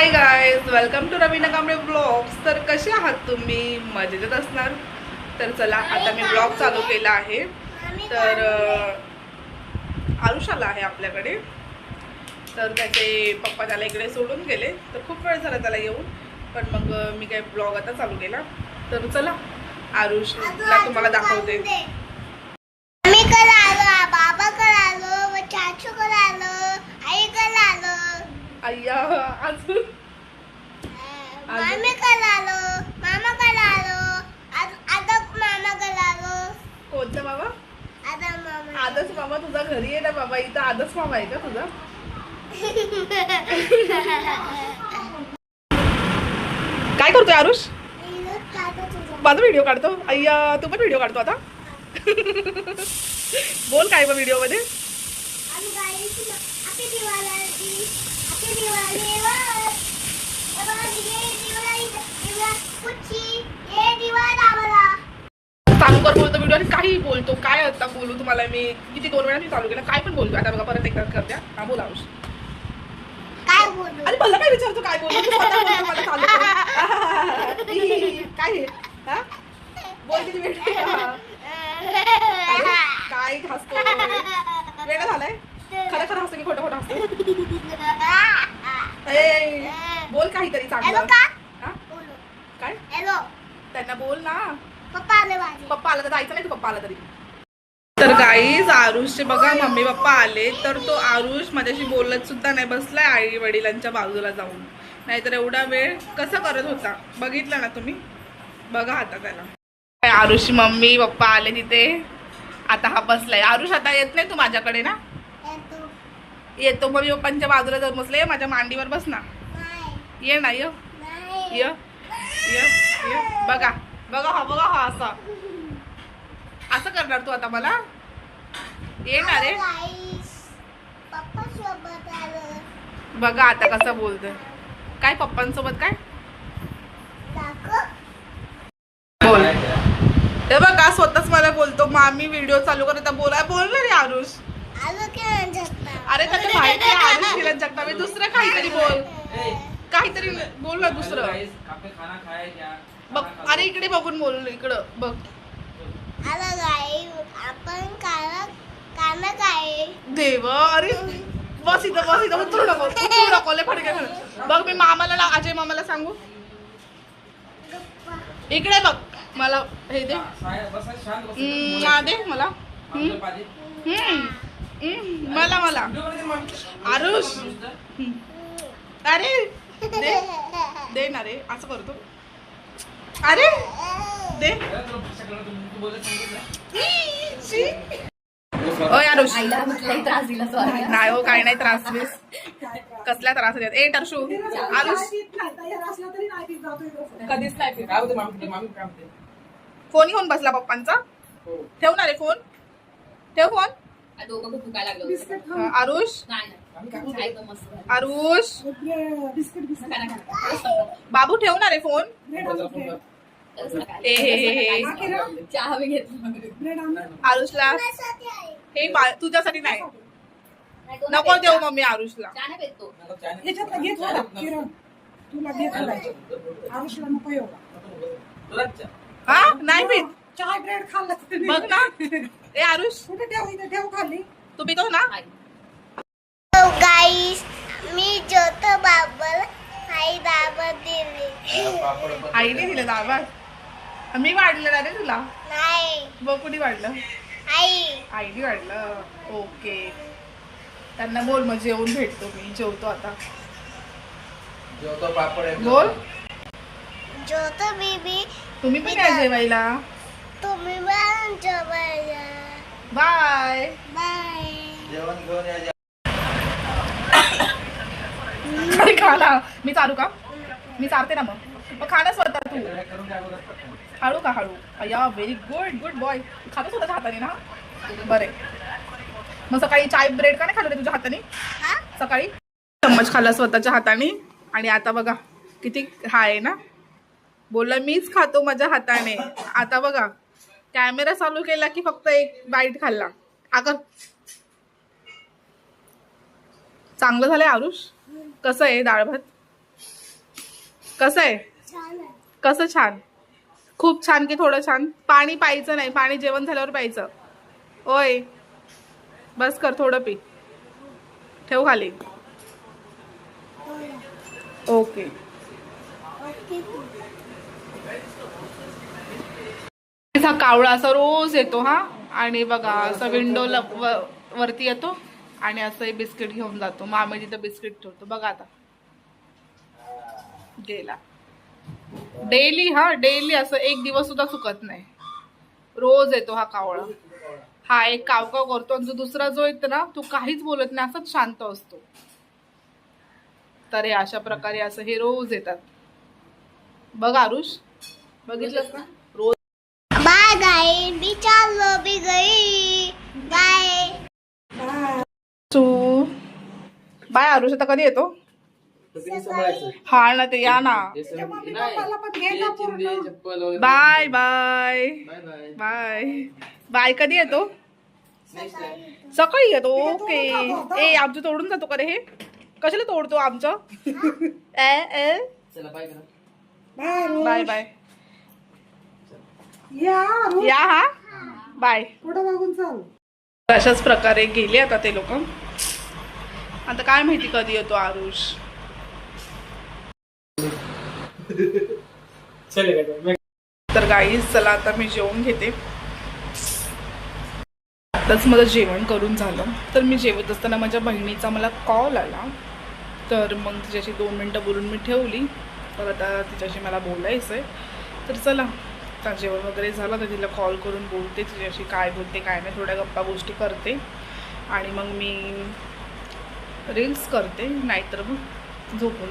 Hi guys welcome to Raveena Kamble blogs तर कसे आहात तुम्ही? मजेतच असणार? तर चला आता मी ब्लॉग चालू केला आहे. तर आरुष आला आहे आपल्याकडे. तर त्याचे पप्पा त्याला इकडे सोडून गेले. तर खूप वेळ झाला त्याला येऊन. पण मग मी काय ब्लॉग आता चालू केला. तर चला आरुषला तुम्हाला दाखवते. बाबा अय्या अजून मामी कल आलो मामा कल आलो आज- आता मामा कल आलो कोणता बाबा आता मामा आदर्श मामा तुझा घरी आहे ना बाबा इथं आदर्श मामा आहे का तुझा काय करतोय आरुष माझा व्हिडिओ काढतो अय्या तू पण व्हिडिओ काढतो आता बोल काय मग व्हिडिओमध्ये चालू बोलतो व्हिडिओ आणि काही बोलतो. काय आता बोलू तुम्हाला मी? किती दोन वेळा मी चालू केलं काय पण बोलतो आता बघा परत एकदा करते हा. बोल आरुष काय बोलू? आणि मला काय विचारतो काय बोलतो मला चालू काय? बोल किती वेळ? अरे, काय हसतो? वेळ झालाय? खरं खरं हसतो की खोटं खोटं हसतो? बोल काहीतरी चांगलं. काय? हॅलो. त्यांना बोल ना. पप्पा आले तर जायचं नाही तू पप्पा आला तरी. तर गाईज आरुषचे बघा मम्मी पप्पा आले. तर तो आरुष माझ्याशी बोलत सुद्धा नाही बसलाय आई वडिलांच्या बाजूला जाऊन. नाहीतर एवढा वेळ कसा करत होता? बघितलं ना तुम्ही? बघा आता त्याला. आरुषची मम्मी पप्पा आले तिथे. आता हा बसलाय. आरुष आता येत नाही तू माझ्याकडे ना? येतो. मम्मी पप्पांच्या बाजूला जाऊन बसले. माझ्या मांडीवर बस ना. ये ना य. नाही. य य य. बघा. बघा हा बघा हा असा. असं करणार तू आता मला? येणार रे बघा आता कसं बोलतोय. काय पप्पांसोबत काय? बोल. हे बघा स्वतःच मला बोलतो. मामी व्हिडिओ चालू करता बोलाय बोल. ना रे आरुष. अरे त्याला माहिती आहे आरुष किरण जगताप दुसरं काहीतरी बोल. काहीतरी बोल ना दुसरं. बघ अरे इकडे बघून बोल इकडं बघ आलं गाई आपण काला काना काय देव अरे बस इथं बस इथं उतरू नको उतरू नको लय खाणार. बघ मी मामाला ला- अजय मामाला सांगू इकडे बघ मला हे दे. हम्म, दे मला हम्म, आपलं पाणी. हम्म, हम्म, मला मला आरुष हम्म. अरे दे दे ना रे असं करतो अरे दे. त्रास दिला सॉरी नाही हो काही नाही त्रास कसला त्रास देत ए टर्शू आरुष कधीच नाही. काय काय? फोन घेऊन बसला पप्पांचा. हो. ठेवणार आहे फोन. ठेव फोन. आरुष. काय. आरुष. बाबू ठेवणार आहे फोन. हे, हे, हे. चहा घेतला. आरुषला. हे तुझ्यासाठी नाही. तो नको देऊ. मम्मी आरुषला. तो. तुला नको. हा? नाही पीत? चहा ब्रेड खाल्ला बघ ना. ए आरुष. कुठे ठेव इथे? ठेव खाली. तू पितो ना. गाईस मी ज्योत बाबल. आई दाबत दिली. आईने दिलं दाबात. मी वाढलं ना रे तुला? नाही. बघ कुणी वाढलं. आई. आईने वाढलं. ओके. त्यांना बोल मग जेवून भेटतो मी. जेवतो आता. जेवतो पापड आहे. बोल. ज्योत बीबी तुम्ही पण काय जेवायला. तुम्ही पण जेवायला. बाय. बाय. जेवण घेऊन या खाला. मी चालू का? मी चालते ना मग. मग खाना स्वतः तू. हळू का हळू अय्या व्हेरी गुड गुड बॉय खातो स्वतःच्या हाताने ना? बरे मग सकाळी चाय ब्रेड का नाही खाल्लं तुझ्या हाताने? सकाळी? चम्मच खाल्ला स्वतःच्या हाताने. आणि आता बघा किती हा आहे ना? बोलला मीच खातो माझ्या हाताने. आता बघा कॅमेरा चालू केला की फक्त एक बाईट खाल्ला. आकर चांगलं झालंय आरुष? कसं आहे डाळ भात? कसं आहे? छान आहे. कसं छान? खूप छान की थोडं छान. पाणी प्यायचं नाही पाणी जेवण झाल्यावर प्यायचं. ओय. बस कर थोडं पी. ठेव खाली. ओके. हा कावळा असा रोज येतो हा. आणि बघा असं विंडो वरती येतो आणि असं बिस्किट घेऊन जातो. मग आम्ही तिथं बिस्किट ठेवतो. बघा आता. गेला. डेली हा डेली असं एक दिवस सुद्धा चुकत नाही. रोज येतो हा कावळा. हा एक कावकाव करतो आणि जो दुसरा जो येतो ना तो काहीच बोलत नाही असंच शांत असतो. तर हे अशा प्रकारे असं हे रोज येतात. बघ आरुष बघितलंस ना? रोज बाय गाई मी चाललो मी गई बाय. बाय आरुष आता कधी येतो? हा ना ते या ना. Bye bye. Bye bye. कधी येतो? सकाळी येतो ते ओके. ए आमचं तोडून जातो का रे हे? कशाला तोडतो आमचं? ए ए. चला बाय करा. बाय रोज. बाय बाय या हा? बाय पुढं बघून चाल. अशाच प्रकारे गेले आता ते लोक. आता काय माहिती कधी येतो आरुष? तर गाईज चला आता मी जेवण घेते. आताच मला जेवण करून झालं. तर मी जेवत असताना माझ्या बहिणीचा मला कॉल आला. तर मग तिच्याशी दोन मिनटं बोलून मी ठेवली. तर आता तिच्याशी मला बोलायचं आहे तर चला आता जेवण वगैरे झालं तर तिला कॉल करून बोलते. तिच्याशी काय बोलते काय नाही थोड्या गप्पा गोष्टी करते. आणि मग मी रील्स करते नाहीतर मग झोपून